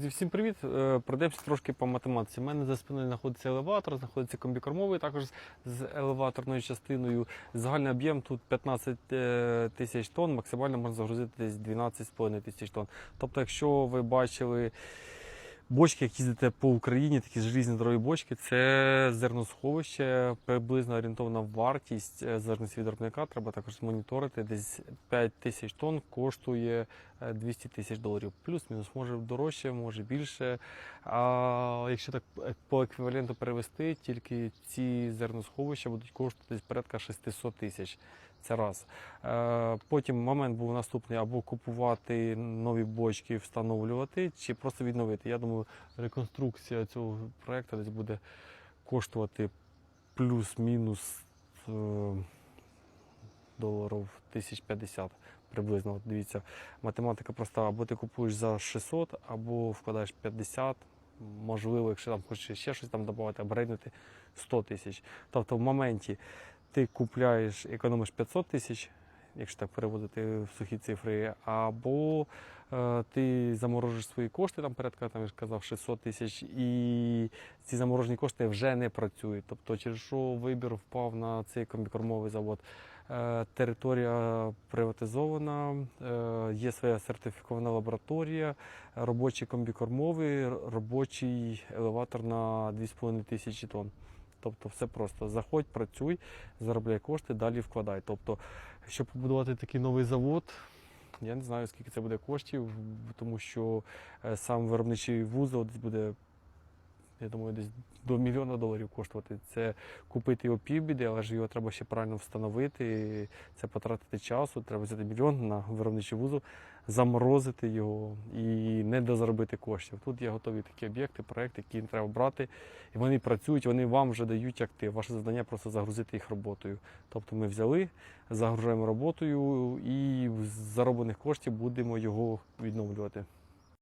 Всім привіт! Е, Пройдемося трошки по математиці. У мене за спиною знаходиться елеватор, знаходиться комбікормовий, також з елеваторною частиною. Загальний об'єм тут 15 е, тисяч тонн, максимально можна загрузити десь 12,5 тисяч тонн. Тобто, якщо ви бачили бочки, як їздите по Україні, такі желізні здорові бочки, це зерносховище, приблизно орієнтовна вартість е, виробника. Треба також моніторити. Десь 5 тисяч тонн коштує е, 200 тисяч доларів. Плюс-мінус, може дорожче, може більше. А якщо так е, по еквіваленту перевести, тільки ці зерносховища будуть коштувати порядка 600 тисяч. Це раз. Е, Потім момент був наступний: або купувати нові бочки, встановлювати, чи просто відновити. Я думаю, реконструкція цього проекту десь буде коштувати плюс-мінус е, доларів 1050 приблизно. Дивіться, математика проста, або ти купуєш за 600, або вкладаєш 50, можливо, якщо там хочеш ще щось там додати, апгрейднути 100 тисяч. Тобто в моменті ти купляєш, економиш 500 тисяч, якщо так переводити в сухі цифри, або е, ти заморожиш свої кошти, там порядка, там я ж казав, 600 тисяч, і ці заморожені кошти вже не працюють. Тобто, через що вибір впав на цей комбікормовий завод. Е, Територія приватизована, е, є своя сертифікована лабораторія, робочий комбікормовий, робочий елеватор на 2,5 тисячі тонн. Тобто все просто заходь, працюй, заробляй кошти, далі вкладай. Тобто, щоб побудувати такий новий завод, я не знаю, скільки це буде коштів, тому що е, сам виробничий вузол буде, я думаю, десь до мільйона доларів коштувати. Це купити його півбіди, але ж його треба ще правильно встановити. Це потратити часу, треба взяти мільйон на виробничий вузол, заморозити його і не дозаробити коштів. Тут є готові такі об'єкти, проекти, які треба брати. І вони працюють, вони вам вже дають актив. Ваше завдання просто загрузити їх роботою. Тобто ми взяли, загружаємо роботою і з зароблених коштів будемо його відновлювати.